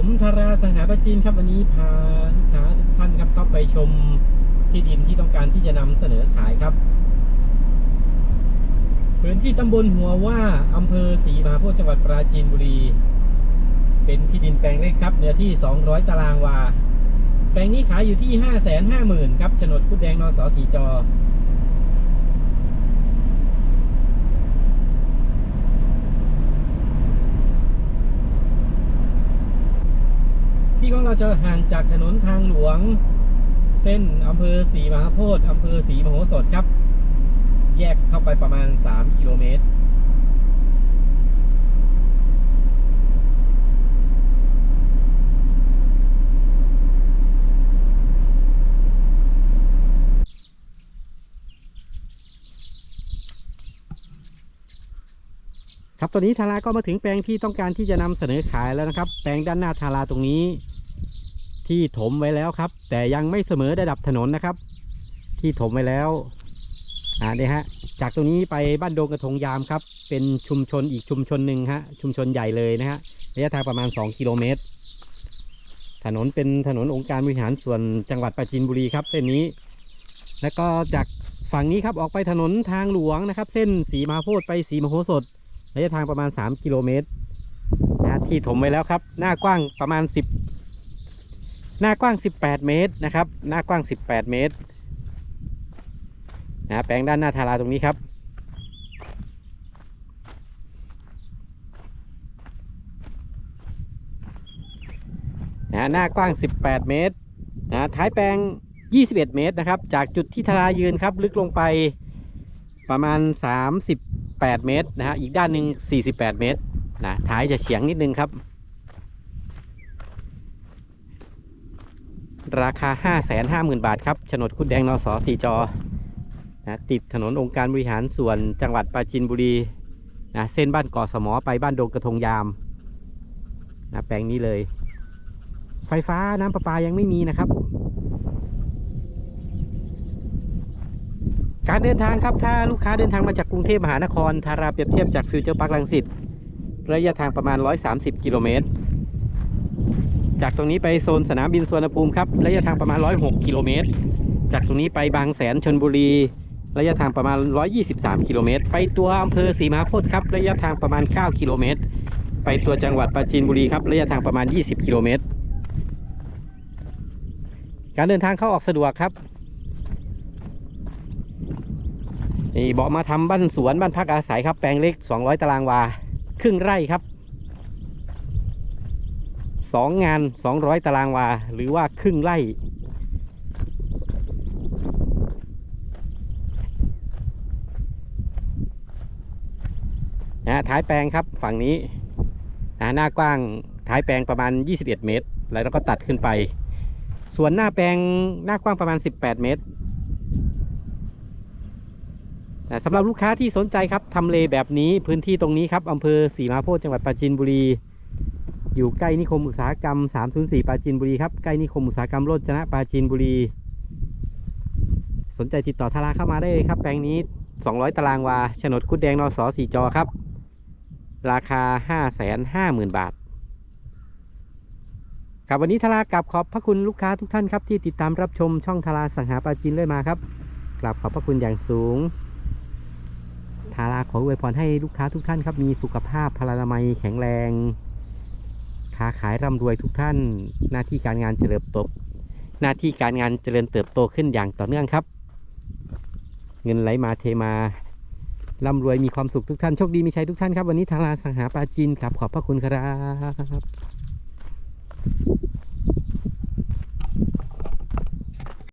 ผมธาราสังหาประจินครับวันนี้พาลูกค้าทุกท่านครับเข้าไปชมที่ดินที่ต้องการที่จะนำเสนอขายครับพื้นที่ตำบลหัวว่าอำเภอศรีมหาโพธิจังหวัดปราจีนบุรี เป็นที่ดินแปลงเล็กครับเนื้อที่ 200 ตารางวา แปลงนี้ขายอยู่ที่ 5 5 0 0 0 0ครับโฉนดคุดแดงนสสีจอ ที่ของเรา จะห่างจากถนนทางหลวง เส้นอำเภอศรีมหาโพธิ์อำเภอศรีมโหสถครับ แยกเข้าไปประมาณ 3 กิโลเมตรครับตอนนี้ทาราก็มาถึงแปลงที่ต้องการที่จะนำเสนอขายแล้วนะครับ แปลงด้านหน้าทาราตรงนี้ ที่ถมไว้แล้วครับ แต่ยังไม่เสมอระดับถนนนะครับ ที่ถมไว้แล้วอ่าเนี่ยฮะจากตรงนี้ไปบ้านโดงกระทงยามครับ เป็นชุมชนอีกชุมชนหนึ่งฮะชุมชนใหญ่เลยนะฮะระยะทางประมาณ 2 กิโลเมตร ถนนเป็นถนนองค์การบริหารส่วนจังหวัดปราจีนบุรีครับ เส้นนี้ แล้วก็จากฝั่งนี้ครับออกไปถนนทางหลวงนะครับ เส้นสีมาโพธิ์ไปสีมโหสถระยะทางประมาณ 3 กิโลเมตรนะที่ถมไว้แล้วครับ หน้ากว้างประมาณ 10 หน้ากว้าง 18 เมตรนะครับ หน้ากว้าง 18 เมตรนะแปลงด้านหน้าทาราตรงนี้ครับ นะหน้ากว้าง 18 เมตรนะท้ายแปลง 21 เมตรนะครับ จากจุดที่ทารายืนครับ ลึกลงไปประมาณ 38 เมตรนะฮะอีกด้านหนึ่ง48 เมตรนะท้ายจะเฉียงนิดนึงครับ ราคา 550,000 บาทครับโฉนดคุดแดงนสสีจอนะติดถนนองค์การบริหารส่วนจังหวัดปราจีนบุรีนะเส้นบ้านเกาะสมอไปบ้านโดงกระทงยามนะแปลงนี้เลย ไฟฟ้าน้ำประปายังไม่มีนะครับ การเดินทางครับถ้าลูกค้าเดินทางมาจากกรุงเทพมหานครทาราเปรียบเทียบจากฟิวเจอร์พาร์คลังสิตระยะทางประมาณ 130 กิโลเมตร จากตรงนี้ไปโซนสนามบินสุวรรณภูมิครับระยะทางประมาณ 106 กิโลเมตร จากตรงนี้ไปบางแสนชนบุรี ระยะทางประมาณ 123 กิโลเมตร ไปตัวอำเภอศรีมหาโพธิ์ครับ ระยะทางประมาณ 9 กิโลเมตร ไปตัวจังหวัดปราจีนบุรีครับ ระยะทางประมาณ 20 กิโลเมตร การเดินทางเข้าออกสะดวกครับนี่เบาะมาทำบ้านสวนบ้านพักอาศัยครับแปลงเล็ก 200 ตารางวา ครึ่งไร่ครับ สองงาน 200 ตารางวา หรือว่าครึ่งไร่ นะท้ายแปลงครับฝั่งนี้นะหน้ากว้างท้ายแปลงประมาณ 21 เมตร แล้วก็ตัดขึ้นไป ส่วนหน้าแปลงหน้ากว้างประมาณ 18 เมตรนะสำหรับลูกค้าที่สนใจครับทำเลแบบนี้พื้นที่ตรงนี้ครับอำเภอศรีมาโพธิจังหวัดปราจีนบุรี อยู่ใกล้นิคมอุตสาหกรรม 304 ปราจีนบุรีครับ ใกล้นิคมอุตสาหกรรมโรจนะปราจีนบุรี สนใจติดต่อทาราเข้ามาได้เลยครับ แปลงนี้ 200 ตารางวาโฉนดคุดแดงนอสสีจอครับ ราคา 550,000 บาท ครับวันนี้ทารากลับขอบพระคุณลูกค้าทุกท่านครับที่ติดตามรับชมช่องทาราสังหาปราจีนเลยมาครับกราบขอบพระคุณอย่างสูงทาราขออวยพรให้ลูกค้าทุกท่านครับมีสุขภาพพลานามัยแข็งแรง ค้าขายร่ำรวยทุกท่าน หน้าที่การงานเจริญเติบหน้าที่การงานเจริญเติบโตขึ้นอย่างต่อเนื่องครับ เงินไหลมาเทมาร่ำรวยมีความสุขทุกท่านโชคดีมีชัยทุกท่านครับ วันนี้ทางลาสังหาปาจีนครับขอบพระคุณครับ